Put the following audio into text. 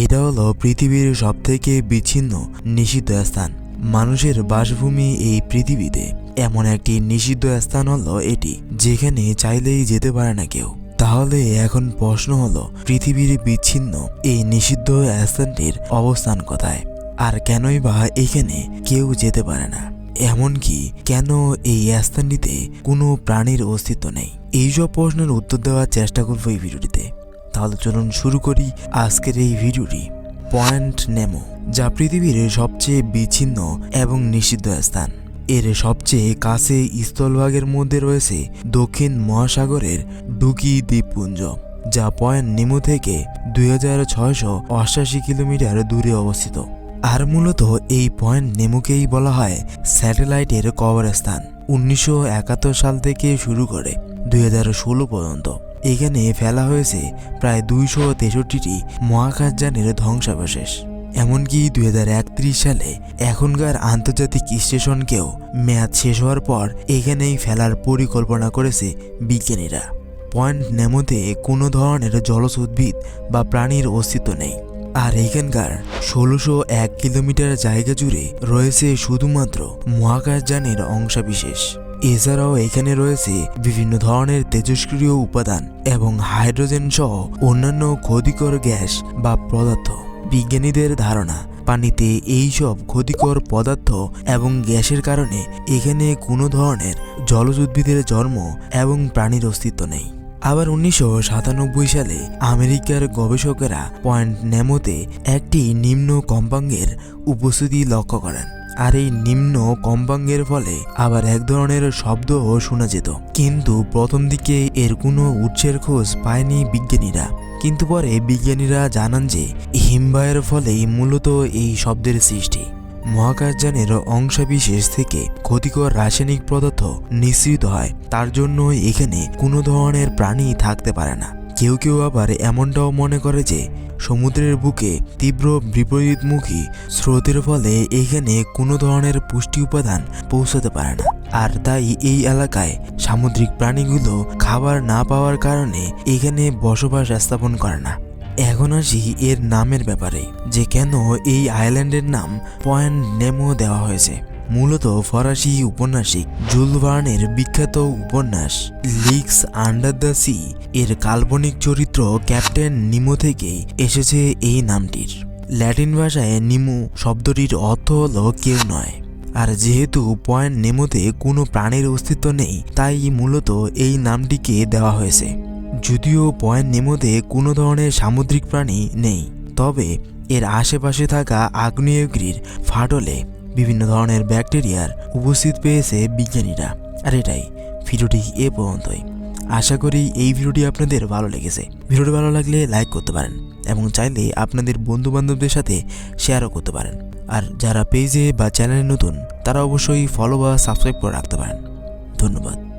এটা হলো পৃথিবীর সবথেকে বিচ্ছিন্ন নিষিদ্ধ স্থান, মানুষের বাসভূমি এই পৃথিবীতে। এমন একটি নিষিদ্ধ স্থান হলো এটি, যেখানে চাইলেই যেতে পারে না কেউ। তাহলে এখন প্রশ্ন হলো, পৃথিবীর বিচ্ছিন্ন এই নিষিদ্ধ স্থানটির অবস্থান কোথায়? আর কেনই বা এখানে কেউ যেতে পারে না? এমনকি কেন এই স্থানটিতে কোনো প্রাণীর অস্তিত্ব নেই? এইসব প্রশ্নের উত্তর দেওয়ার চেষ্টা করব এই ভিডিওটিতে। তাহলে চলুন শুরু করি আজকের এই ভিডিওটি। পয়েন্ট নেমো, যা পৃথিবীর সবচেয়ে বিচ্ছিন্ন এবং নিষিদ্ধ স্থান। এর সবচেয়ে কাছে স্থলভাগের মধ্যে রয়েছে দক্ষিণ মহাসাগরের ডুকি দ্বীপপুঞ্জ, যা পয়েন্ট নেমো থেকে দুই কিলোমিটার দূরে অবস্থিত। আর মূলত এই পয়েন্ট নেমুকেই বলা হয় স্যাটেলাইটের কবরস্থান, উনিশশো একাত্তর সাল থেকে শুরু করে দুই হাজার ষোলো পর্যন্ত। এখানে ফেলা হয়েছে প্রায় দুইশো তেষট্টিটি মহাকাশযানের ধ্বংসাবশেষ। এমনকি দুই হাজার একত্রিশ সালে এখনকার আন্তর্জাতিক স্টেশনকেও মেয়াদ শেষ হওয়ার পর এখানেই ফেলার পরিকল্পনা করেছে বিজ্ঞানীরা। পয়েন্ট নেমোতে কোনো ধরনের জলজ উদ্ভিদ বা প্রাণীর অস্তিত্ব নেই। আর এখানকার ষোলোশো এক কিলোমিটার জায়গা জুড়ে রয়েছে শুধুমাত্র মহাকাশযানের অংশবিশেষ। এছাড়াও এখানে রয়েছে বিভিন্ন ধরনের তেজস্ক্রিয় উপাদান এবং হাইড্রোজেন সহ অন্যান্য ক্ষতিকর গ্যাস বা পদার্থ। বিজ্ঞানীদের ধারণা, পানিতে এই সব ক্ষতিকর পদার্থ এবং গ্যাসের কারণে এখানে কোনো ধরনের জলজ উদ্ভিদের জন্ম এবং প্রাণীর অস্তিত্ব নেই। আবার উনিশশো সাতানব্বই সালে আমেরিকার গবেষকেরা পয়েন্ট নেমোতে একটি নিম্ন কম্পাঙ্গের উপস্থিতি লক্ষ্য করেন। আর এই নিম্ন কম্পাঙ্গের ফলে আবার এক ধরনের শব্দও শোনা যেত। কিন্তু প্রথম দিকে এর কোনো উৎসের খোঁজ পায়নি বিজ্ঞানীরা। কিন্তু পরে বিজ্ঞানীরা জানান যে, হিমবাহের ফলেই মূলত এই শব্দের সৃষ্টি। মহাকাশযানের অংশবিশেষ থেকে ক্ষতিকর রাসায়নিক পদার্থ নিঃসৃত হয়। তার জন্য এখানে কোনো ধরনের প্রাণী থাকতে পারে না। কেউ কেউ আবার এমনটাও মনে করে যে সমুদ্রের বুকে তীব্র বিপরীতমুখী স্রোতের ফলে এখানে কোনো ধরনের পুষ্টি উপাদান পৌঁছাতে পারে না। আর তাই এই এলাকায় সামুদ্রিক প্রাণীগুলো খাবার না পাওয়ার কারণে এখানে বসবাস স্থাপন করে না। এখন আসি এর নামের ব্যাপারে, যে কেন এই আইল্যান্ডের নাম পয়েন্ট নেমো দেওয়া হয়েছে। মূলত ফরাসি উপন্যাসিক জুল ভার্নের বিখ্যাত উপন্যাস লিক্স আন্ডার দ্য সি এর কাল্পনিক চরিত্র ক্যাপ্টেন নিমো থেকেই এসেছে এই নামটির। ল্যাটিন ভাষায় নিমো শব্দটির অর্থ হলো কেউ নয়। আর যেহেতু পয়েন্ট নেমোতে কোনো প্রাণীর অস্তিত্ব নেই, তাই মূলত এই নামটিকে দেওয়া হয়েছে। যদিও পয়েন্ট নেমোতে কোনো ধরনের সামুদ্রিক প্রাণী নেই, তবে এর আশেপাশে থাকা আগ্নেয়গিরির ফাটলে বিভিন্ন ধরনের ব্যাকটেরিয়ার উপস্থিত পেয়েছে বিজ্ঞানীরা। আর এটাই। ভিডিওটি এ পর্যন্তই। আশা করি এই ভিডিওটি আপনাদের ভালো লেগেছে। ভিডিওটি ভালো লাগলে লাইক করতে পারেন এবং চাইলে আপনাদের বন্ধু বান্ধবদের সাথে শেয়ারও করতে পারেন। আর যারা পেজে বা চ্যানেলে নতুন, তারা অবশ্যই ফলো বা সাবস্ক্রাইব করে রাখতে পারেন। ধন্যবাদ।